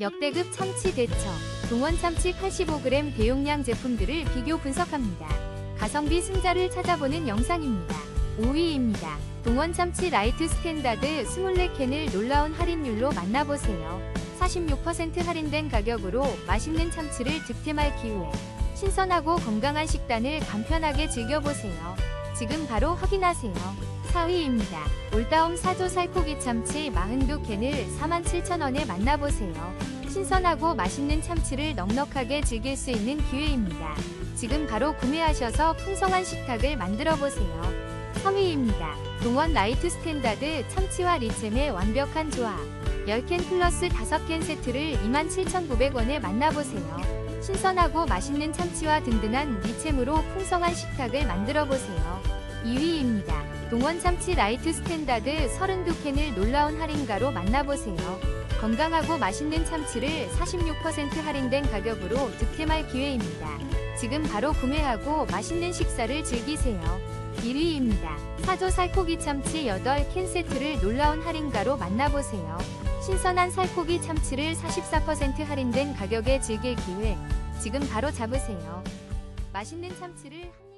역대급 참치 대처, 동원 참치 85g 대용량 제품들을 비교 분석합니다. 가성비 승자를 찾아보는 영상입니다. 5위입니다. 동원 참치 라이트 스탠다드 24캔을 놀라운 할인율로 만나보세요. 46% 할인된 가격으로 맛있는 참치를 득템할 기회. 신선하고 건강한 식단을 간편하게 즐겨보세요. 지금 바로 확인하세요. 4위입니다. 올다움 사조 살코기 참치 42캔을 47,000원에 만나보세요. 신선하고 맛있는 참치를 넉넉하게 즐길 수 있는 기회입니다. 지금 바로 구매하셔서 풍성한 식탁을 만들어 보세요. 3위입니다. 동원 라이트 스탠다드 참치와 리챔의 완벽한 조합. 10캔 플러스 5캔 세트를 27,900원에 만나보세요. 신선하고 맛있는 참치와 든든한 리챔으로 풍성한 식탁을 만들어 보세요. 2위입니다. 동원 참치 라이트 스탠다드 32캔을 놀라운 할인가로 만나보세요. 건강하고 맛있는 참치를 46% 할인된 가격으로 득템할 기회입니다. 지금 바로 구매하고 맛있는 식사를 즐기세요. 1위입니다. 사조 살코기 참치 8캔 세트를 놀라운 할인가로 만나보세요. 신선한 살코기 참치를 44% 할인된 가격에 즐길 기회. 지금 바로 잡으세요. 맛있는 참치를 한